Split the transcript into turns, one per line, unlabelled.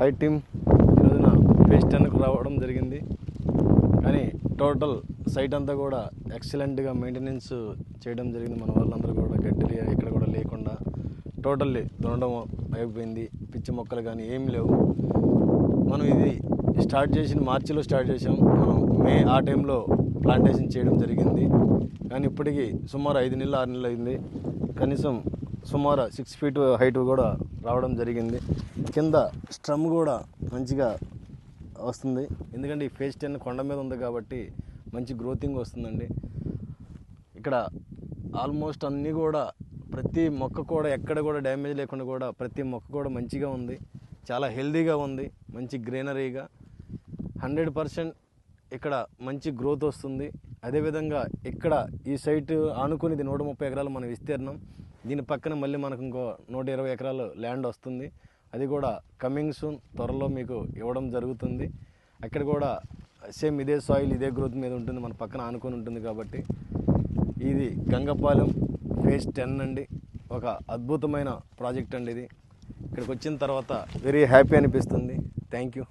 High team ఈరోజున best టెన్కు రావడం జరిగింది. కానీ టోటల్ సైట్ అంతా కూడా ఎక్సలెంట్గా మెయింటెనెన్స్ చేయడం జరిగింది. మన వాళ్ళందరూ కూడా గడ్డి ఎక్కడ కూడా లేకుండా టోటల్లీ దున్నడం అయిపోయింది. పిచ్చి మొక్కలు కానీ ఏం లేవు. మనం ఇది స్టార్ట్ చేసిన మార్చిలో స్టార్ట్ చేసాం మనం మే ఆ టైంలో ప్లాంటేషన్ చేయడం జరిగింది. కానీ ఇప్పటికీ సుమారు ఐదు నెలలు ఆరు నెలలు అయింది. కనీసం సుమారు సిక్స్ ఫీట్ హైట్ కూడా రావడం జరిగింది. కింద స్ట్రమ్ కూడా మంచిగా వస్తుంది. ఎందుకంటే ఈ ఫేజ్ టెన్ కొండ మీద ఉంది కాబట్టి మంచి గ్రోతింగ్ వస్తుందండి. ఇక్కడ ఆల్మోస్ట్ అన్నీ కూడా ప్రతి మొక్క కూడా ఎక్కడ కూడా డ్యామేజ్ లేకుండా కూడా ప్రతి మొక్క కూడా మంచిగా ఉంది. చాలా హెల్దీగా ఉంది. మంచి గ్రీనరీగా హండ్రెడ్ పర్సెంట్ ఇక్కడ మంచి గ్రోత్ వస్తుంది. అదేవిధంగా ఇక్కడ ఈ సైట్ ఆనుకునేది నూట ముప్పై ఎకరాలు మన విస్తీర్ణం. దీని పక్కన మళ్ళీ మనకు ఇంకో నూట ఇరవై ఎకరాలు ల్యాండ్ వస్తుంది. అది కూడా కమింగ్ సూన్ త్వరలో మీకు ఇవ్వడం జరుగుతుంది. అక్కడ కూడా సేమ్ ఇదే సాయిల్ ఇదే గ్రోత్ మీద ఉంటుంది. మన పక్కన ఆనుకొని ఉంటుంది కాబట్టి ఇది గంగపాలెం ఫేజ్ టెన్ అండి. ఒక అద్భుతమైన ప్రాజెక్ట్ అండి ఇది. ఇక్కడికి వచ్చిన తర్వాత వెరీ హ్యాపీ అనిపిస్తుంది. Thank you